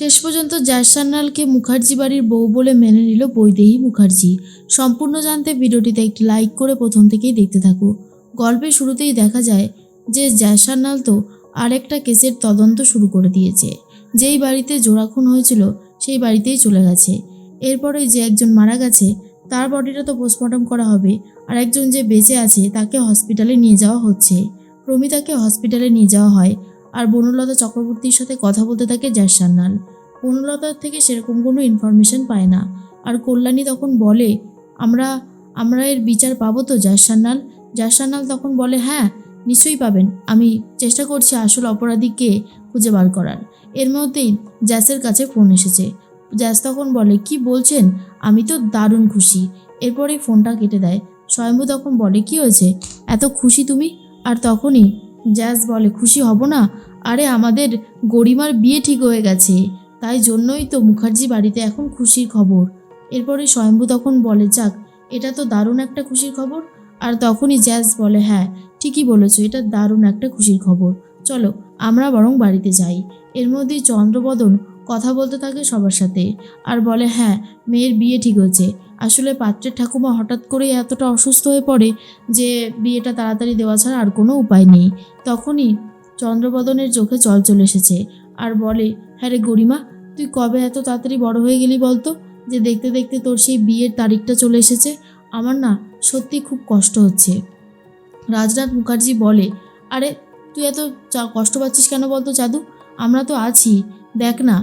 শেষ পর্যন্ত জাসান্নালকে মুখার্জি বাড়ির বউ বলে মেনে নিল বৈদেহী মুখার্জি। সম্পূর্ণ জানতে ভিডিওটিতে একটি লাইক করে প্রথম থেকেই দেখতে থাকো। গল্পের শুরুতেই দেখা যায় যে জাসান্নাল তো আরেকটা কেসের তদন্ত শুরু করে দিয়েছে। যেই বাড়িতে জোড়া খুন হয়েছিল, সেই বাড়িতেই চলে গেছে। এরপরে যে একজন মারা গেছে, তার বডিটা তো পোস্টমর্টম করা হবে, আর একজন যে বেঁচে আছে, তাকে হসপিটালে নিয়ে যাওয়া হচ্ছে। প্রমিতাকে হসপিটালে নিয়ে যাওয়া হয় আর বনলতা চক্রবর্তীর সাথে কথা বলতে থাকে জাসান্নাল বনলতার থেকে সেরকম কোনো ইনফরমেশন পায় না। আর কল্যাণী তখন বলে, আমরা আমরা এর বিচার পাবো তো জাসান্নাল জাসান্নাল তখন বলে হ্যাঁ নিশ্চয়ই পাবেন। আমি চেষ্টা করছি আসল অপরাধীকে খুঁজে বার করার। এর মধ্যেই জ্যাসের কাছে ফোন এসেছে। জ্যাস তখন বলে, কি বলছেন? আমি তো দারুণ খুশি। এরপরে ফোনটা কেটে দেয়। স্বয়ম্ভু তখন বলে, কি হয়েছে? এত খুশি তুমি? আর তখনই জ্যাস বলে, খুশি হব না? আরে, আমাদের গরিমার বিয়ে ঠিক হয়ে গেছে। তাই জন্যই তো মুখার্জি বাড়িতে এখন খুশির খবর। এরপরে স্বয়ম্ভু তখন বলে, যাক, এটা তো দারুণ একটা খুশির খবর। আর তখনই জ্যাজ বলে হ্যাঁ ঠিকই বলেছ, এটা দারুণ একটা খুশির খবর। চলো, আমরা বরং বাড়িতে যাই। এর মধ্যেই চন্দ্রবদন কথা বলতে থাকে সবার সাথে। আর বলে হ্যাঁ মেয়ের বিয়ে ঠিক হয়েছে। আসলে পাত্রের ঠাকুমা হঠাৎ করে এতটা অসুস্থ হয়ে পড়ে যে বিয়েটা তাড়াতাড়ি দেওয়া ছাড়া আর কোনো উপায় নেই। তখনই চন্দ্রবদনের চোখে জল চলে এসেছে আর বলে হ্যাঁ রে গরিমা, তুই কবে এত তাড়াতাড়ি বড় হয়ে গেলি বলতো যে দেখতে দেখতে তোর সেই বিয়ের তারিখটা চলে এসেছে? আমার না সত্যি খুব কষ্ট হচ্ছে। রাজনাথ মুখার্জি বলে, আরে তুই এত কষ্ট পাচ্ছিস কেন বলতো জাদু? আমরা তো আছি। দেখ না,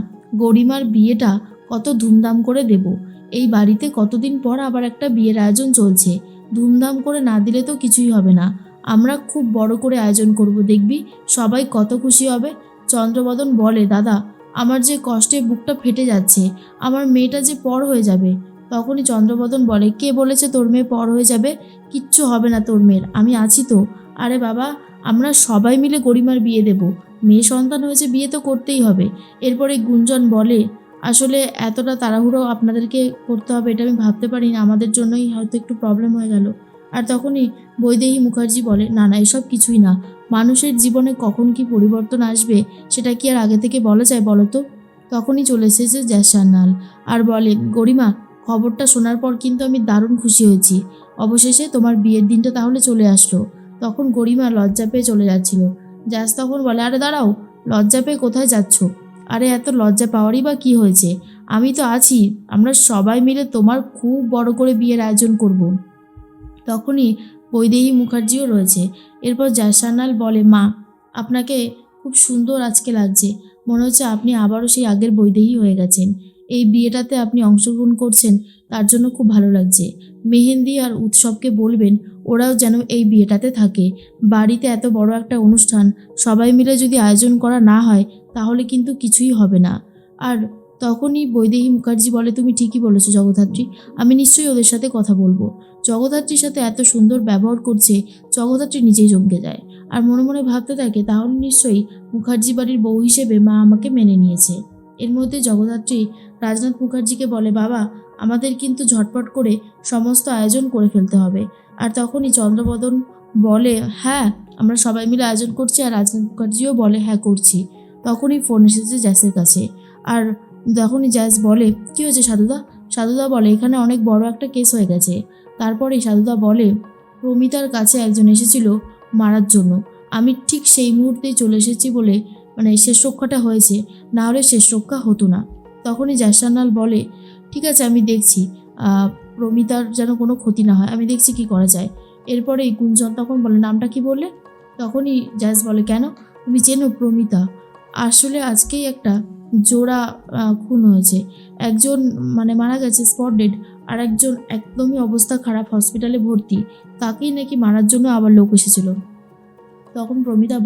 গরিমার বিয়েটা কত ধুমধাম করে দেব। এই বাড়িতে কতদিন পর আবার একটা বিয়ের আয়োজন চলছে? ধুমধাম করে না দিলে তো কিছুই হবে না। আমরা খুব বড় করে আয়োজন করব, দেখবি? সবাই কত খুশি হবে। চন্দ্রবদন বলে, দাদা, আমার যে কষ্টে বুকটা ফেটে যাচ্ছে, আমার মেয়েটা যে পর হয়ে যাবে? তখনই চন্দ্রবদন বলে, কে বলেছে তোর মেয়ে পর হয়ে যাবে? কিচ্ছু হবে না তোর মেয়ের, আমি আছি তো। আরে বাবা, আমরা সবাই মিলে গরিমার বিয়ে দেব। মেয়ে সন্তান হয়েছে বিয়ে তো করতেই হবে। এরপরে গুঞ্জন বলে আসলে এতটা তাড়াহুড়ো আপনাদেরকে করতে হবে এটা আমি ভাবতে পারি না আমাদের জন্যই হয়তো একটু প্রবলেম হয়ে গেল। আর তখনই বৈদেহী মুখার্জি বলে না না, এসব কিছুই না। মানুষের জীবনে কখন কি পরিবর্তন আসবে সেটা কি আর আগে থেকে বলা যায় বলো তো? তখনই চলে এসেছে জ্যাসান্নাল আর বলে, গরিমা, খবরটা শোনার পর কিন্তু আমি দারুণ খুশি হয়েছি। অবশেষে তোমার বিয়ের দিনটা তাহলে চলে আসলো। তখন গরিমা লজ্জা পেয়ে চলে যাচ্ছিল। জ্যাস তখন বলে, আরে দাঁড়াও, লজ্জা পেয়ে কোথায় যাচ্ছ? আরে, এত লজ্জা পাওয়ারই বা কি হয়েছে? আমি তো আছি, আমরা সবাই মিলে তোমার খুব বড় করে বিয়ের আয়োজন করব। তখনই বৈদেহী মুখার্জিও রয়েছে। এরপর জাসান্নাল বলে, মা, আপনাকে খুব সুন্দর আজকে লাগছে। মনে হচ্ছে আপনি আবারও সেই আগের বৈদেহী হয়ে গেছেন। এই বিয়েটাতে আপনি অংশগ্রহণ করছেন, তার জন্য খুব ভালো লাগছে। মেহেন্দি আর উৎসবকে বলবেন, ওরাও যেন এই বিয়েটাতে থাকে। বাড়িতে এত বড় একটা অনুষ্ঠান, সবাই মিলে যদি আয়োজন করা না হয় তাহলে কিন্তু কিছুই হবে না। আর তখনই বৈদেহী মুখার্জি বলে, তুমি ঠিকই বলেছ জগদ্ধাত্রী, আমি নিশ্চয়ই ওদের সাথে কথা বলব। জগদ্ধাত্রীর সাথে এত সুন্দর ব্যবহার করছে, জগদ্ধাত্রী নিজেই জমকে যায়। আর মনে মনে ভাবতে থাকে, তাহলে নিশ্চয়ই মুখার্জি বাড়ির বউ হিসেবে মা আমাকে মেনে নিয়েছে। এর মধ্যে জগদ্ধাত্রী রাজনাথ মুখার্জিকে বলে, বাবা, আমাদের কিন্তু ঝটপট করে সমস্ত আয়োজন করে ফেলতে হবে। আর তখনই চন্দ্রবদন বলে হ্যাঁ আমরা সবাই মিলে আয়োজন করছি। আর রাজনাথ মুখার্জিও বলে হ্যাঁ করছি। তখনই ফোন এসেছে জ্যাসের কাছে। আর তখনই জ্যাস বলে, কী হয়েছে সাধুদা? সাধুদা বলে, এখানে অনেক বড় একটা কেস হয়ে গেছে। তারপরেই সাধুদা বলে প্রমিতার কাছে একজন এসেছিল মারার জন্য। আমি ঠিক সেই মুহূর্তেই চলে এসেছি বলে মানে শেষ রক্ষাটা হয়েছে। না হলে শেষ রক্ষা হতো না। তখনই জাসান্নাল বলে, ঠিক আছে, আমি দেখছি। প্রমিতার যেন কোনো ক্ষতি না হয়। আমি দেখছি কি করা যায়। এরপরেই গুঞ্জন তখন বলে, নামটা কি বললে? তখনই জাজ বলে, কেন? তুমি চেনো প্রমিতা। আসলে আজকেই একটা জোড়া খুন হয়েছে। একজন মানে মারা গেছে স্পট ডেড আর একজন একদমই অবস্থা খারাপ হসপিটালে ভর্তি। তাকেই নাকি মারার জন্য আবার লোক এসেছিল। তখন প্রমিতা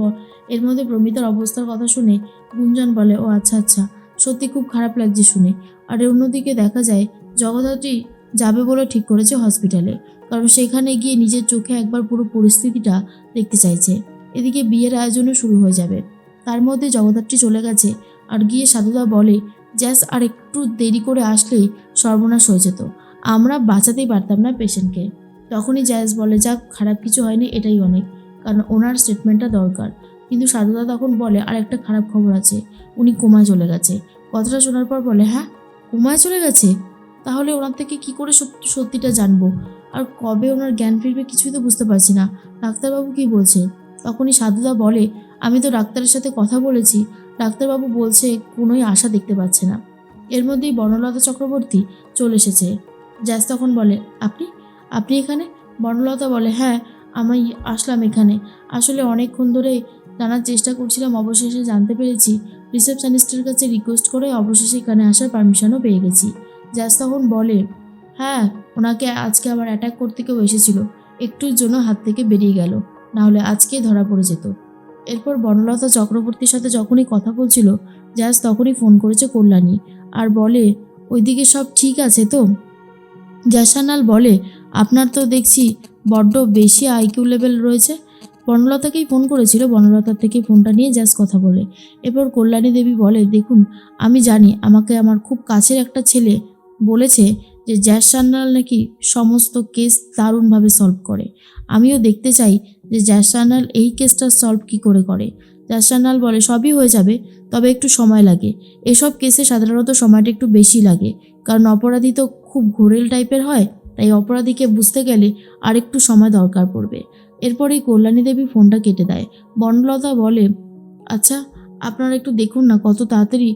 এর মধ্যে প্রমিতার অবস্থার কথা শুনে গুঞ্জন বলে, ও আচ্ছা আচ্ছা সত্যি খুব খারাপ লাগছে শুনে। আর অন্যদিকে দেখা যায়, জগদ্ধাত্রী যাবে বলে ঠিক করেছে হসপিটালে কারণ সেখানে গিয়ে নিজের চোখে একবার পুরো পরিস্থিতিটা দেখতে চাইছে। এদিকে বিয়ের আয়োজনও শুরু হয়ে যাবে। তার মধ্যে জগদ্ধাত্রী চলে গেছে। আর গিয়ে সাধুদা বলে, জ্যাস, আর একটু দেরি করে আসলেই সর্বনাশ হয়ে যেত। আমরা বাঁচাতেই পারতাম না পেশেন্টকে। তখনই জ্যাস বলে, যাক, খারাপ কিছু হয়নি, এটাই অনেক। কারণ ওনার স্টেটমেন্টটা দরকার। কিন্তু সাধুদা তখন বলে, আর একটা খারাপ খবর আছে, উনি কোমায় চলে গেছে। কথাটা শোনার পর বলে হ্যাঁ কোমায় চলে গেছে? তাহলে ওনার থেকে কি করে সত- সত্যিটা জানব? আর কবে ওনার জ্ঞান ফিরবে কিছুই তো বুঝতে পারছি না। ডাক্তারবাবু কি বলছে? তখনই সাধুদা বলে আমি তো ডাক্তারের সাথে কথা বলেছি, ডাক্তারবাবু বলছে কোনোই আশা দেখতে পাচ্ছে না। এর মধ্যেই বনলতা চক্রবর্তী চলে এসেছে। জ্যাস তখন বলে, আপনি? আপনি এখানে? বনলতা বলে হ্যাঁ আমি আসলাম এখানে। আসলে অনেকক্ষণ ধরে জানার চেষ্টা করছিলাম, অবশেষে জানতে পেরেছি রিসেপশনিস্টের কাছে রিকোয়েস্ট করে অবশেষে এখানে আসার পারমিশনও পেয়ে গেছি। জ্যাস তখন বলে হ্যাঁ ওনাকে আজকে আবার অ্যাটাক করতে কেউ এসেছিল। একটুর জন্য হাত থেকে বেরিয়ে গেল। নাহলে আজকেই ধরা পড়ে যেত। এরপর বনলতা চক্রবর্তীর সাথে যখনই কথা বলছিল জ্যাস তখনই ফোন করেছে কল্যাণী আর বলে, ওইদিকে সব ঠিক আছে তো? জ্যাসানাল বলে, আপনার তো দেখছি বড্ড বেশি আইকিউ লেভেল রয়েছে। বনলতাকেই ফোন করেছিল, বনলতার থেকে ফোনটা নিয়ে জ্যাস কথা বলে। এরপর কল্যাণী দেবী বলে, দেখুন, আমি জানি আমাকে আমার খুব কাছের একটা ছেলে বলেছে যে জ্যাস সান্যাল নাকি সমস্ত কেস দারুণভাবে সলভ করে। আমিও দেখতে চাই যে জ্যাস সান্যাল এই কেসটা সলভ কি করে করে? জ্যাস সান্যাল বলে, সবই হয়ে যাবে, তবে একটু সময় লাগে। এসব কেসে সাধারণত সময়টা একটু বেশি লাগে, কারণ অপরাধী তো খুব ঘোরেল টাইপের হয়, তাই অপরাধীকে বুঝতে গেলে আর একটু সময় দরকার পড়বে। এরপরেই কল্যাণী দেবী ফোনটা কেটে দেয়। বনলতা বলে আচ্ছা আপনারা একটু দেখুন না কত তাড়াতাড়ি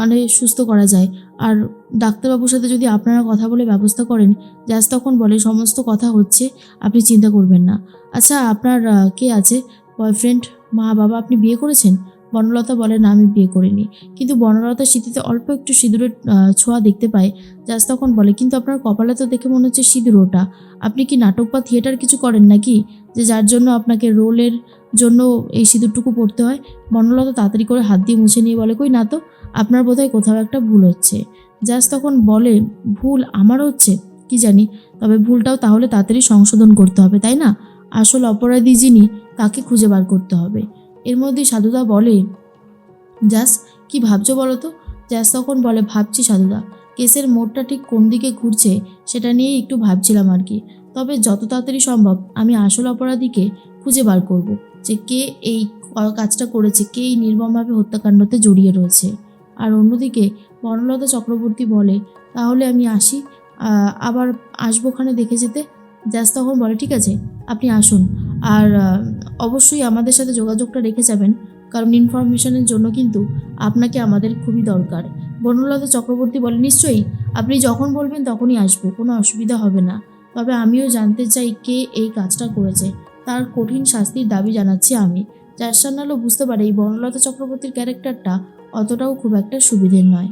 আরে সুস্থ করা যায়। আর ডাক্তারবাবুর সাথে যদি আপনারা কথা বলে ব্যবস্থা করেন জাজ তখন বলে সমস্ত কথা হচ্ছে, আপনি চিন্তা করবেন না। আচ্ছা আপনার কে আছে? বয়ফ্রেন্ড? মা, বাবা আপনি বিয়ে করেছেন? বনলতা বলে, না, আমি বিয়ে করিনি। কিন্তু বনলতার স্মৃতিতে অল্প একটু সিঁদুরের ছোঁয়া দেখতে পায় জাজ তখন বলে, কিন্তু আপনার কপালে তো দেখে মনে হচ্ছে সিঁদুর ওটা। আপনি কি নাটক বা থিয়েটার কিছু করেন নাকি? যে যার জন্য আপনাকে রোলের জন্য এই সিঁদুরটুকু পড়তে হয়। বনলতা তাড়াতাড়ি করে হাত দিয়ে মুছে নিয়ে বলে, কই না তো, আপনার বোধহয় কোথাও একটা ভুল হচ্ছে। জাজ তখন বলে, ভুল আমার হচ্ছে? কি জানি? তবে ভুলটাও তাহলে তাড়াতাড়ি সংশোধন করতে হবে, তাই না? আসল অপরাধী যিনি, তাকে খুঁজে বার করতে হবে। এর মধ্যে সাধুদা বলে জাস কি ভাবছ বলো তো? জাস তখন বলে, ভাবছি সাধুদা, কেসের মোড়টা ঠিক কোন দিকে ঘুরছে সেটা নিয়ে একটু ভাবছিলাম আর কি। তবে যত তাড়াতাড়ি সম্ভব আমি আসল অপরাধীকে খুঁজে বার করব। যে কে এই কাজটা করেছে, কে এই নির্মমভাবে হত্যাকাণ্ডতে জড়িয়ে রয়েছে। আর অন্যদিকে বনলতা চক্রবর্তী বলে, তাহলে আমি আসি আবার আসবোখানে দেখে যেতে? জাস তখন বলে, ঠিক আছে, আপনি আসুন। আর অবশ্যই আমাদের সাথে যোগাযোগটা রেখে যাবেন, কারণ ইনফরমেশনের জন্য কিন্তু আপনাকে আমাদের খুবই দরকার। বনলতা চক্রবর্তী বলে, নিশ্চয়ই, আপনি যখন বলবেন তখনই আসব, কোনো অসুবিধা হবে না। তবে আমিও জানতে চাই কে এই কাজটা করেছে। তার কঠিন শাস্তির দাবি জানাচ্ছি আমি। যার সান্যালও বুঝতে পারে এই বনলতা চক্রবর্তীর ক্যারেক্টারটা অতটাও খুব একটা সুবিধের নয়।